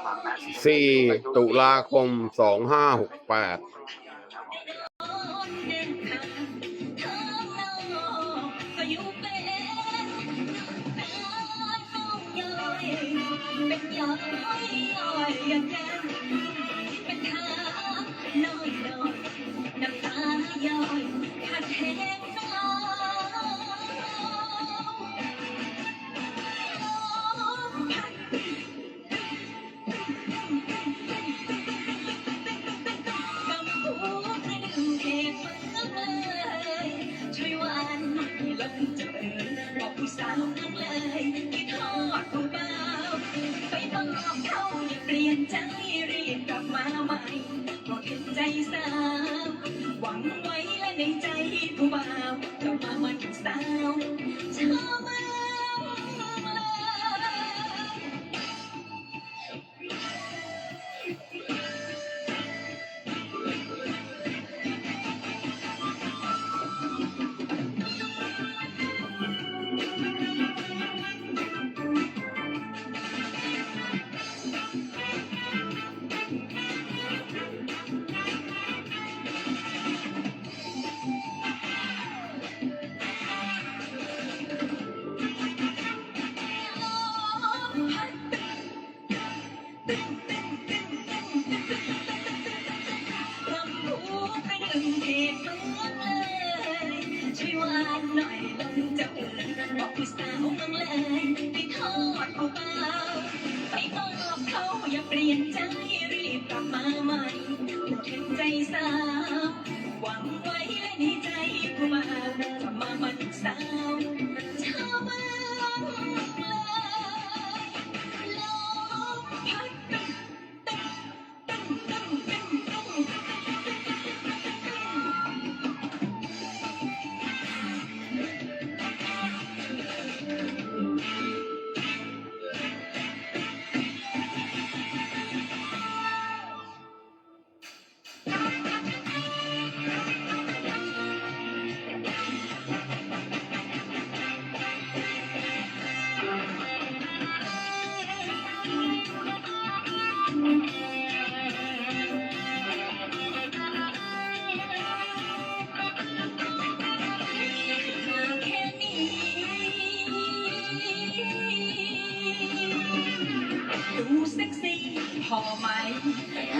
4ตุลาคม2568เป็นย้อยย้างแกเป็นทาน้อยน้อยน้ำตาย้อยขาดแห้งน้ำ สาว หวังไว้และในใจผู้บ่าวจะมามันสาวชอบมา เอ่ยบอกผู้สาวเมืองเลยที่ทอดเบาไปบอกเขาอย่าเปลี่ยนใจรีบกลับมาใหม่โปรดเห็นใจสาว พอไหม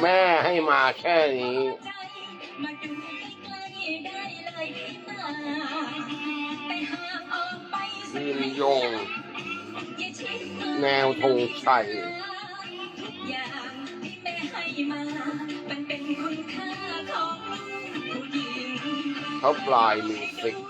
แม่ให้มาแค่นี้ใจมาดูใกล้ๆได้เลยพี่มาแต่หากออกไปสักยืนระยง อย่าชิดมาแนวธงชัย ทุกอย่างที่แม่ให้มา มันเป็นคุณค่าของลูกผู้หญิงเขาปลายมิวสิกดูแล